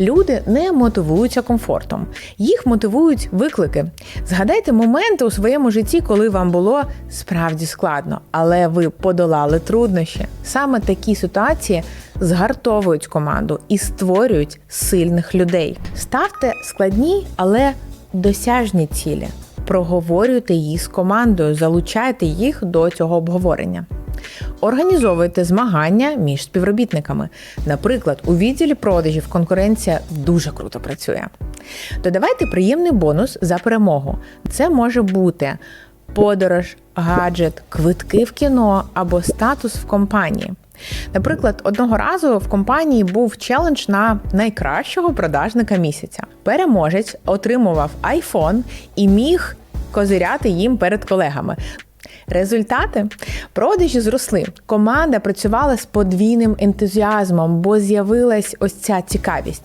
Люди не мотивуються комфортом, їх мотивують виклики. Згадайте моменти у своєму житті, коли вам було справді складно, але ви подолали труднощі. Саме такі ситуації згартовують команду і створюють сильних людей. Ставте складні, але досяжні цілі. Проговорюйте їх з командою, залучайте їх до цього обговорення. Організовуйте змагання між співробітниками. Наприклад, у відділі продажів конкуренція дуже круто працює. Додавайте приємний бонус за перемогу. Це може бути подорож, гаджет, квитки в кіно або статус в компанії. Наприклад, одного разу в компанії був челендж на найкращого продажника місяця. Переможець отримував iPhone і міг козиряти їм перед колегами. Результати продажі зросли. Команда працювала з подвійним ентузіазмом, бо з'явилась ось ця цікавість.